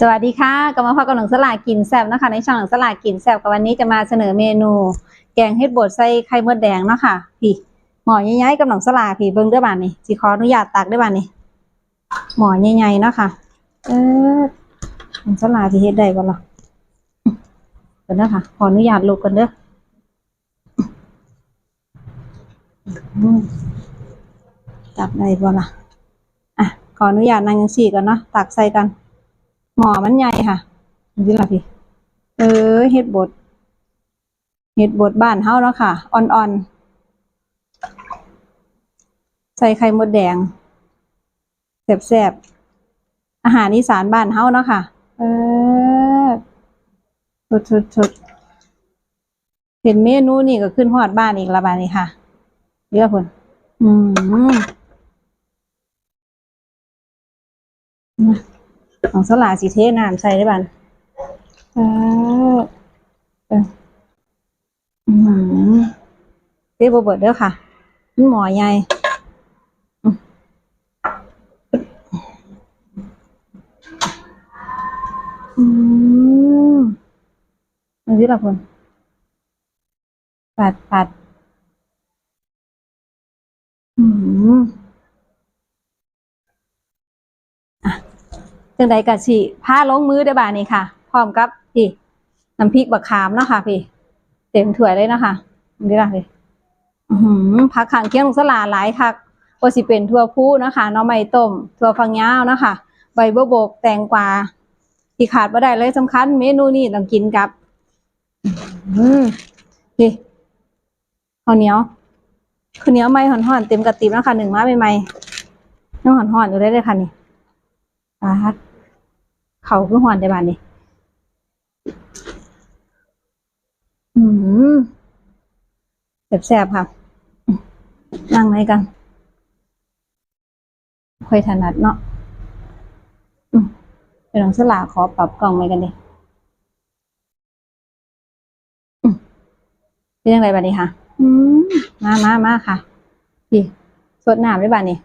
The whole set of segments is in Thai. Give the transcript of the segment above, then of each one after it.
สวัสดีค่ะกลับมาพบกับหนังสลากินแซบนะคะในช่องหนังสลากินแซบกับวันนี้จะมาเสนอเมนู แกงเฮ็ดบดใส่ไข่มดแดงเนาะค่ะพี่หมอใหญ่ๆกับหนังสลาพี่เบิ่งด้อบ้านนี่สิขออนุญาตตักด้อบ้านนี่หมอใหญ่ๆเนาะค่ะเออหนังสลาที่เฮ็ดได้บ่ล่ะเดี๋ยวนะคะขออนุญาตลูกกันเด้ออืมตักได้บ่ล่ะอะขออนุญาตนั่งจังซี่ก่อนเนาะตักใส่กัน หมอมันใหญ่ค่ะนี่ล่ะพี่ เออเฮ็ดบดเฮ็ดบดบ้านเฮาเนาะค่ะ อ่อนๆ ใส่ไข่มดแดงแซ่บๆ อาหารอีสานบ้านเฮาเนาะค่ะ เออสุดๆๆเห็นเมนูนี่ก็ขึ้นฮอดบ้านอีกและบานี้ค่ะเยอะพุ่นอืม ของสลาสิเทน้ำใส่ได้บ้านเออเอออืมเทบ่เบิดเด้อค่ะมันหมอใหญ่อืมมันนี้ละคนปัดปัดอืม จังใดกะสิผ้าลงมือได้อบานี้ค่ะ พร้อมกับพี่น้ำพริกบักขามเนาะค่ะพี่ เต็มถ้วยเลยนะคะนี่ละพี่หือผักขังเคียงลงสลาหลายคักว่าสิเป็นทั่วผู้นะคะน้อไม้ต้มทั่วฟังยาวนะคะใบบัวบกแตงกวาที่ขาดบ่ได้เลยสำคัญเมนูนี้ต้องกินกับอืมนี่ข้าวเหนียวข้าวเหนียวไม่ห่อนๆเต็มกระติบแล้วค่ะหนึ่งมาใหม่ๆยังห่อนๆอยู่ได้เลยค่ะนี่ปาด เขาคือหอนได้บ้านนี่อืมแสบๆค่ะ นั่งไหนกันค่อยถนัดเนาะเดี๋ยวน้องสลาขอปรับกล่องไหมกันดิเป็นยังไงบ้านี้ค่ะ มามามาค่ะพี่สดน้ำได้บ้านี้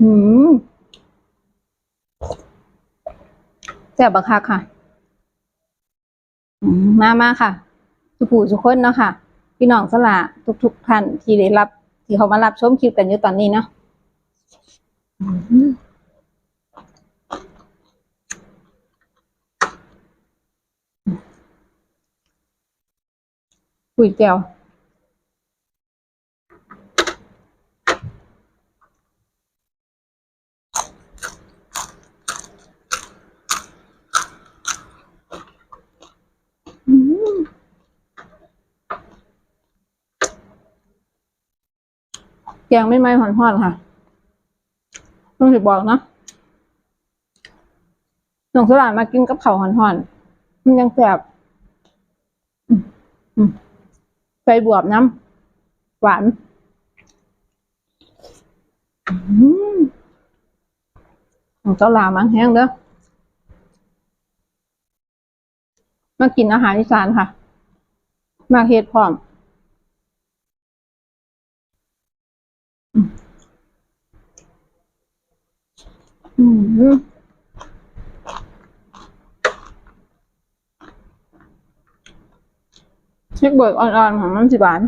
อืมแซ่บบักคักค่ะมมามาค่ะทุกผู้ทุกคนเนาะค่ะ พี่น้องสละทุกๆท่านที่ได้รับ ที่เขามารับชมคลิปกันอยู่ตอนนี้เนาะอืมคุยแก้ว แกงไม่ไหม้หอนๆค่ะต้องถือบอกเนาะหนองสลานมากินกับข้าวหอนๆมันยังแสบอืมอืมใส่บวบน้ำหวานของเจ้าลามังแห้งเด้อมากินอาหารอีสานค่ะ มาเฮ็ดพร้อม อืมอืมพริกเบิกอ่อนๆของมันสิบาน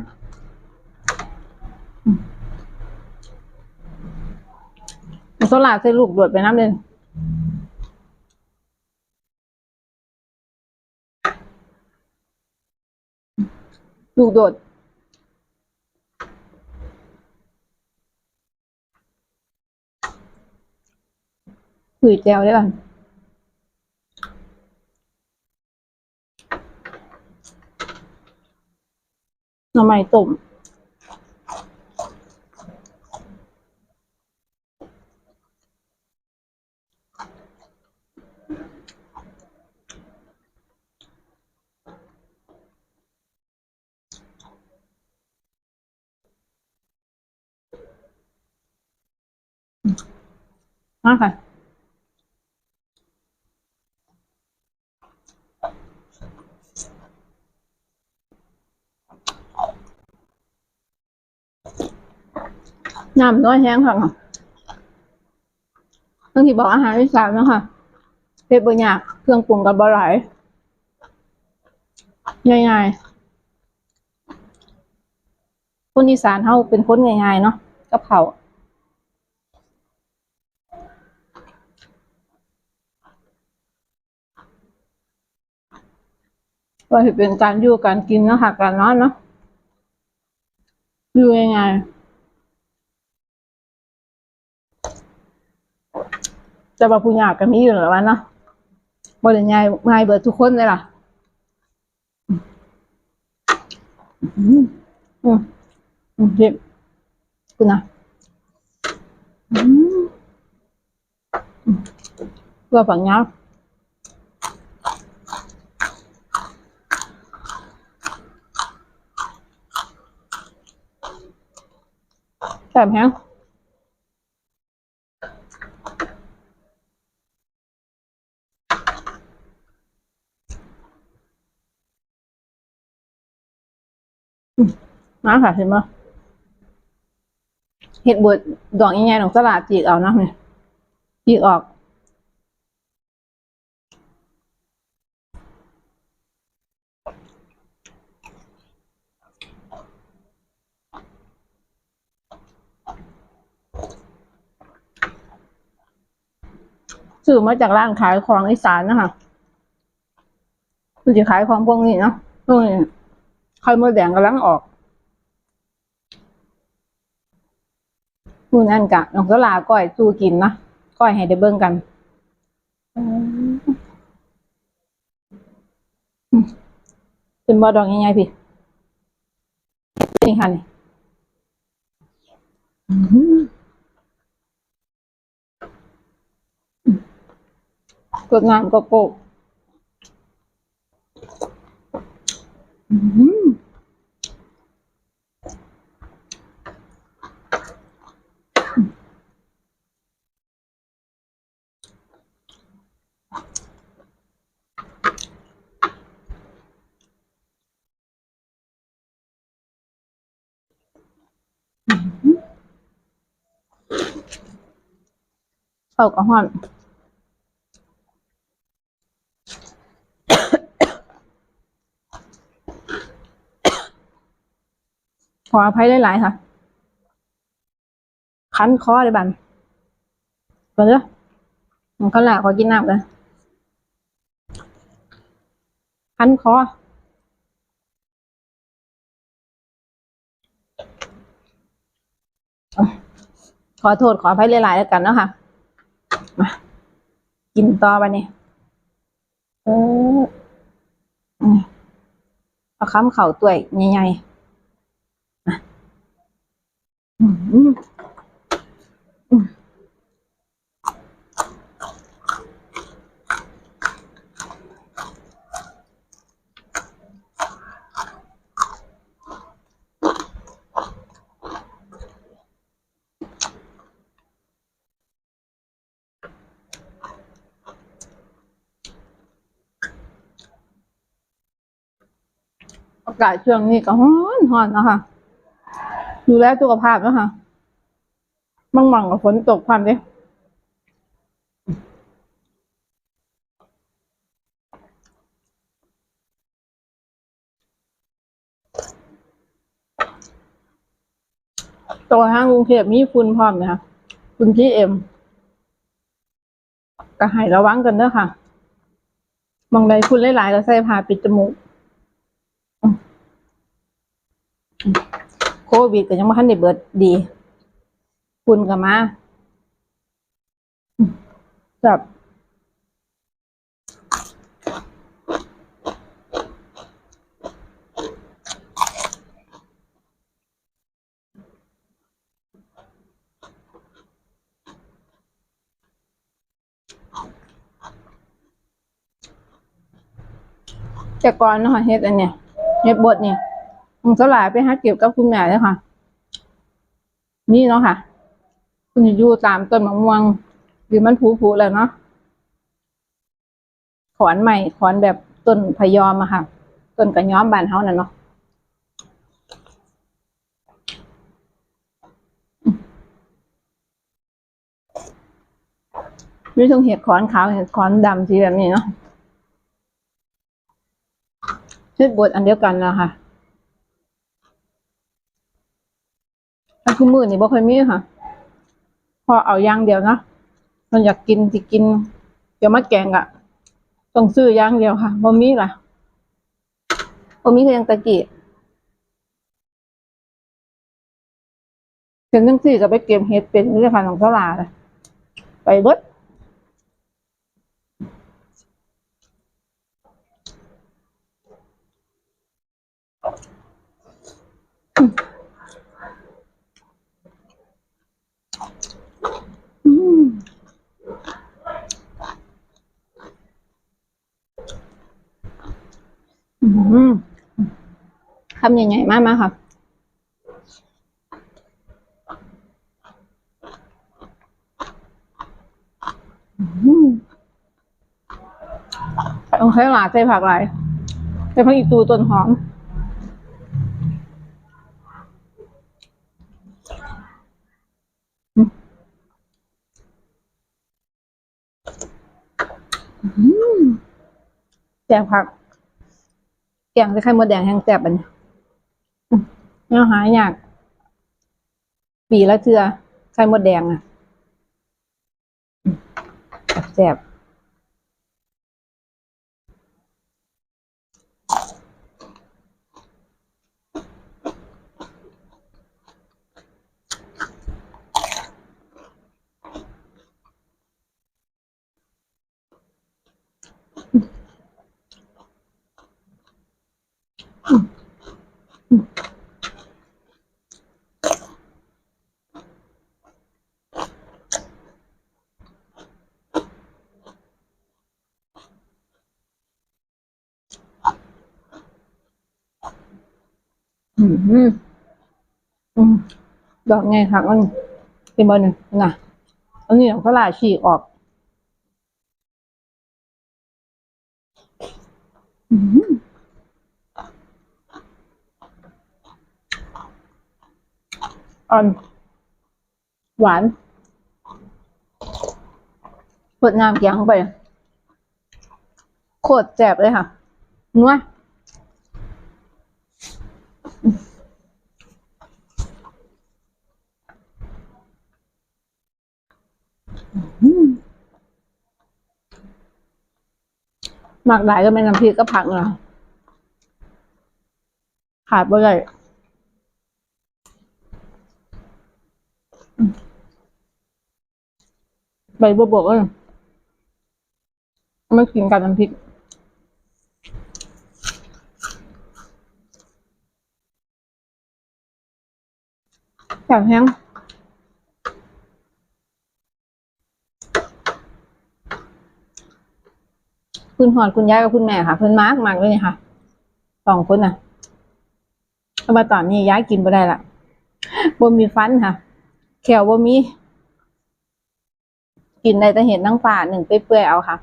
โซลาใส่ลูกโดดไปน้ำเลยลูกโดด คุยแจวได้ป่ะหน่อไม้ต้มมาค่ะ น้ำน้อยแห้งค่ะบางทีบอกอาหารอีสานนะค่ะเผ็ดบ่ยากเครื่องปรุงกับบ่หลายง่ายๆคนอีสานเฮาเป็นคนง่ายๆเนาะกับเขาก็ถือเป็นการอยู่การกินนะคะการนอนเนาะอยู่ง่ายๆ แต่ว่าผู้ยากก็มีอยู่แล้ววะเนาะบ่ได้ง่ายง่ายเบิดทุกคนเลยล่ะ อืมอืมอืมเจ็บคุณนะอืมอืมเพื่อฝังยาวแซ่บแฮง มาค่ะเห็นไหมเห็ดบดดอกใหญ่ๆของสลัดจีกเอานะเนี่ยจีกออกซื้อมาจากร้านขายของอีสานนะคะมันจะขายของพวกนี้เนาะพวกนี้ไข่มดแดงกำลังออก มือนั่นกะน้องสลาก้อยสู้กินนะก้อยให้ได้เบิ่งกันเป็นบอดอกยังไงพี่นี่ค่ะนี่กดน้ำก็โกกอืม เข้ากับห้อนขออภัยหลายๆค่ะ คันคอเลยบันก่อนเด้อมันก็หลาขอกินน้ำกันคันคอขอโทษขออภัยหลายๆแล้วกันเนาะค่ะ มากินต่อไปนี่เออเอาค้ำเข่าตัวใหญ่ๆอืมากาศช่วงนี้ก็ร้อนร้อนนะคะดูแลสุขภาพเนาะคะมั่งมั่งกับฝนตกความด้ตัวห้างกรุงเทพมีฝุ่นพร้อมนะคะฝุ่นพีเอ็มก็ให้ระวังกันเด้อค่ะมองใดฝุ่นหลายๆก็ใส่ผ้าปิดจมูกอืมโค วิดก็ยังไม่ทันได้เบิดดีฝุ่นก็มาอืมจับแต่ก่อนเนาะเฮ็ดอันเนี้ยเฮ็ดบดเนี่ย สลายไปหาเก็บกับคุณแม่เลยค่ะ นี่เนาะค่ะ คุณอยู่ตามต้นมะม่วงหรือมันผูๆแล้วเนาะขอนใหม่ขอนแบบต้นพยอมอะค่ะ ต้นกระย้อมบานเฮาน่ะเนาะมีทั้งเห็ดขอนขาวเห็ดขอนดำสีแบบนี้เนาะเห็ดบดอันเดียวกันนะคะ อันคือมือนี่บ่เคยมีค่ะ พอเอาอย่างเดียวนะมันอยากกินสิกิน เดี๋ยวมาแกงอะต้องซื้ออย่างเดียวค่ะบ่มีล่ะบ่มีคือยังตะกี้ถึงจังสี่ก็ไปเก็บเห็ดเป็นนี่ค่ะของตลาดอะไปเบิด คำใหญ่ๆมากมากค่ะอืมต้องใช้หลาดใส่ผักหลายใส่ผักอีตูต้นหอมแจกผัก แกงใส่ไข่มดแดงแห้งแซ่บอันนี้อืมเนื้อหายาก ปีละเทือไข่มดแดงอะแซ่บ อืมอืมดอกไงครับมันเป็นบอลหนึ่งนะอันนี้ของตลาฉีกออกอืมอ่อนหวานเปิดน้ำเกียงเข้าไป โคตรแซ่บเลยค่ะนัว หมักหลายก็เป็นน้ำพริกก็ผักเนะขาดไปเลยใบบัวบกก็ไม่กินกับน้ำพริกแข็งแห้ง คุณหอดคุณยายกับคุณแม่ค่ะเพิ่นมากมากเลยนี่ค่ะสองคนน่ะเอามาตอนนี้ย้ายกินบ่ได้ละบ่มีฟันค่ะแขวบ่มี กินได้แต่เห็นนั่งฝ่าหนึ่งเปื่อยๆเอาค่ะ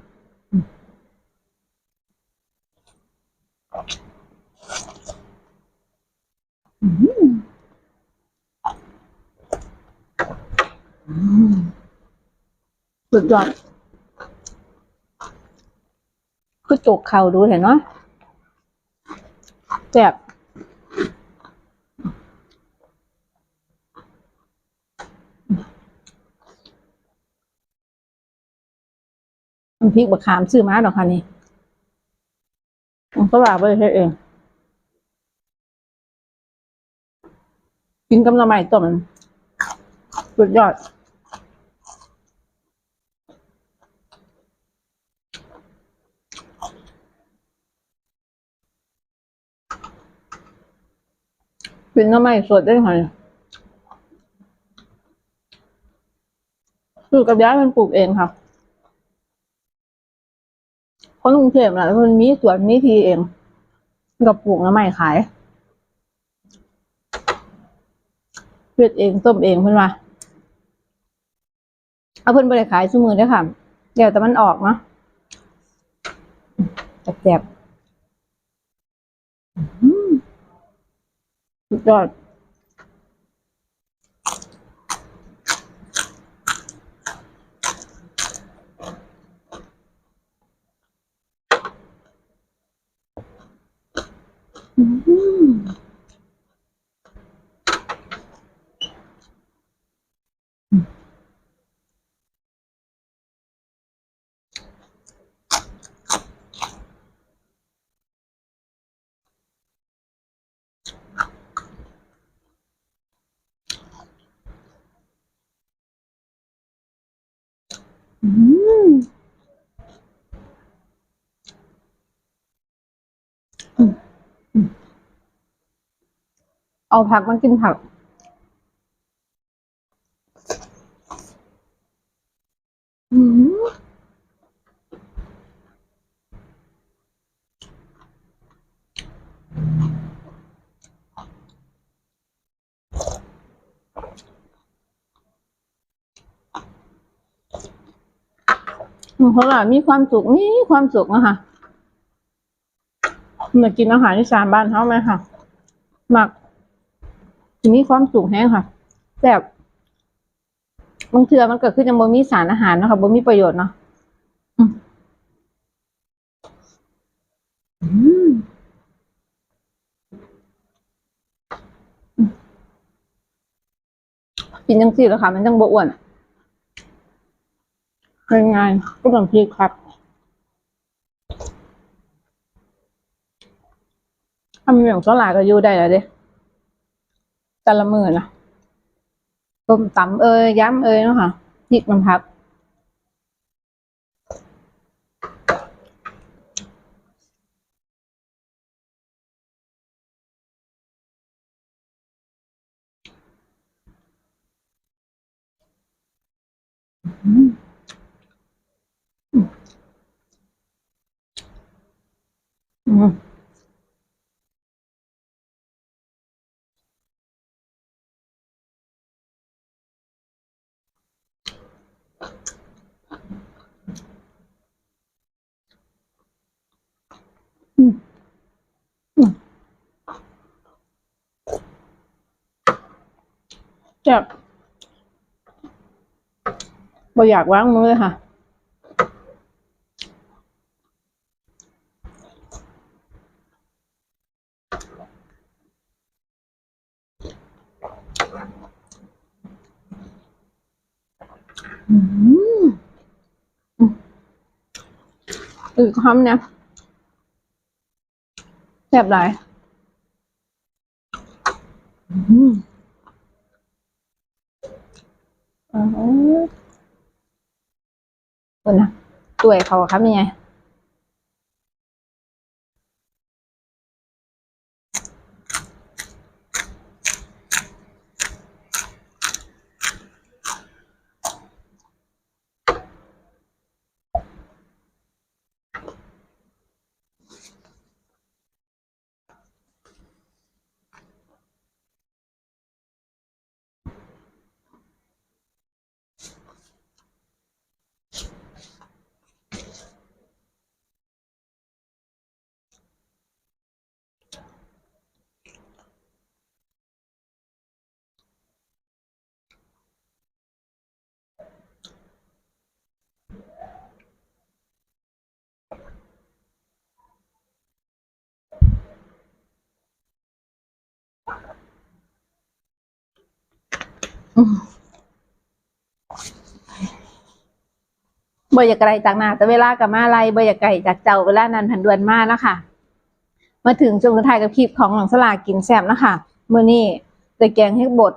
อืมอืมสุดยอด คือจกเข่าดูเห็นเนาะแซ่บพริกบะขามซื้อมาดอกค่ะนี่มันก็ว่าไปเฮ็ดเอง กินกับหน้ำใหม่ต้มสุดยอด เป็นน้ำไม่สดได้ไหมปลูกกับย้ายมันปลูกเองค่ะคนกรุงเทพน่ะมันมีสวนมีทีเองกับปลูกน้ำไม่ขายเพื่อเองต้มเองเพื่อนว่าเอาเพื่อนไปเลยขายซุ้อมือได้ค่ะ เดี๋ยวแต่มันออกเนาะแซ่บๆ อืมสุดยอด อืมอืมอืมอืม เอาผักมากินผัก อืม เพราะว่ามีความสุขมีความสุขนะคะมากินอาหารที่สามบ้านเขาไหมค่ะ หมักมีความสุขแห้งค่ะแซ่บบางเทือมันเกิดขึ้นจากบ่มีสารอาหารนะคะบ่มีประโยชน์เนาะกินจังสี่แล้วค่ะ มันจังบ่อ้วนอะ คยงานก็ต้องพีครับทำอย่างสลายก็อยู่ได้แล้วเด้แต่ละมือนะต้มตำเอ้ยย้ำเอ้ยเนาะค่ะพริกมันพัก อืมอืมอืมแซ่บบ่อยากวางมือเลยค่ะ อืมอืม อีกคำเนี่ยแซ่บหลายอืมอ๋อคนนะตัวยเขาอครับยังไง อืมบ่อยากไกลจากหนาแต่เวลากับมาไลบ่อยากไกลจากเจ้าเวลานั้นผันดวนมากนะคะมาถึงช่วงท้ายกับคลิปของหลังสลากกินแซ่บนะคะเมื้อนี้ใส่แกงให้บด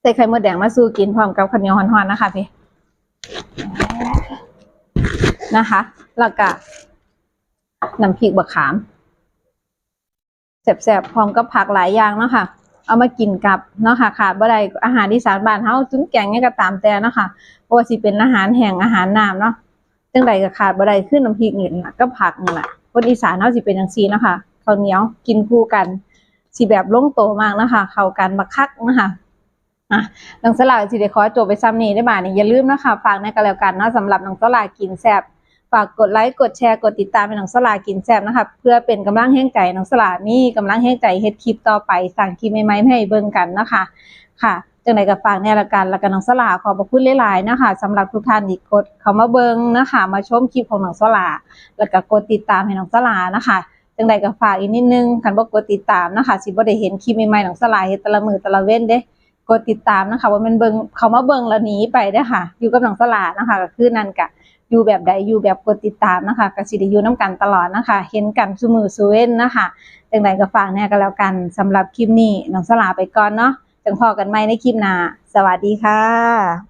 ใส่ไข่มดแดงมาสู้กินพร้อมกับข้าวเหนียวฮ้อนๆนะคะพี่นะคะแล้วก็น้ำพริกบะขามแซ่บๆพร้อมกับผักหลายอย่างเนาะคะ เอามากินกับเนาะค่ะขาดบ่ได้อาหารที่สานบ้านเฮาถึงแกงเนี่ยก็ตามแต่เนาะค่ะเพราะว่าสิเป็นอาหารแห้งอาหารน้ำเนาะจังใดก็ขาดบ่ได้ขึ้นน้ำพริกนี่ล่ะก็ผักนี่แหละคนอีสานเฮาสิเป็นจังซี่เนาะค่ะข้าวเหนียวกินคู่กันสิแบบลงโตมากนะคะเข้ากันบักคักนะคะอะน้องสลากสิได้ขอจบไปซ้ำนี้ได้บ่านี่อย่าลืมนะคะฝากในกันแล้วกันเนาะสำหรับน้องสลากินแซ่บ ฝากกดไลค์กดแชร์กดติดตามให้น้องสลากินแซ่บนะคะเพื่อเป็นกำลังแห่งใจน้องสลามีกำลังแห่งใจเฮ็ดคลิปต่อไปสั่งคลิปใหม่ๆให้เบิ่งกันนะคะค่ะจังไหนก็ฝากแนวละกันล้วก็น้องสลาขอบพระคุณหลายๆนะคะสำหรับทุกท่านที่กดเข้ามาเบิ่งนะคะ มาชมคลิปของน้องสลาแล้วก็กดติดตามให้น้องสลานะคะจังใดก็ฝากอีกนิดนึงคันบ่กดติดตามนะคะสิบ่ได้เห็นคลิปใหม่ๆของสลาเฮ็ดต่ละมือต่ละเว้นเด้กดติดตามนะคะว่ามันเบิงเขามาเบิงแล้วหนีไปเด้ค่ะ อยู่กับน้องสลานะคะก็คือนั่นกะ อยู่แบบใดอยู่แบบกดติดตามนะคะก็สิได้อยู่นํกันตลอดนะคะ เห็นกันซุมือซุเว้นนะคะจังใดก็ฝากแน่ก็แล้วกันสำหรับคลิปนี้น้องสลาไปก่อนเนาะจังพอกันไหมในคลิปหน้าสวัสดีค่ะ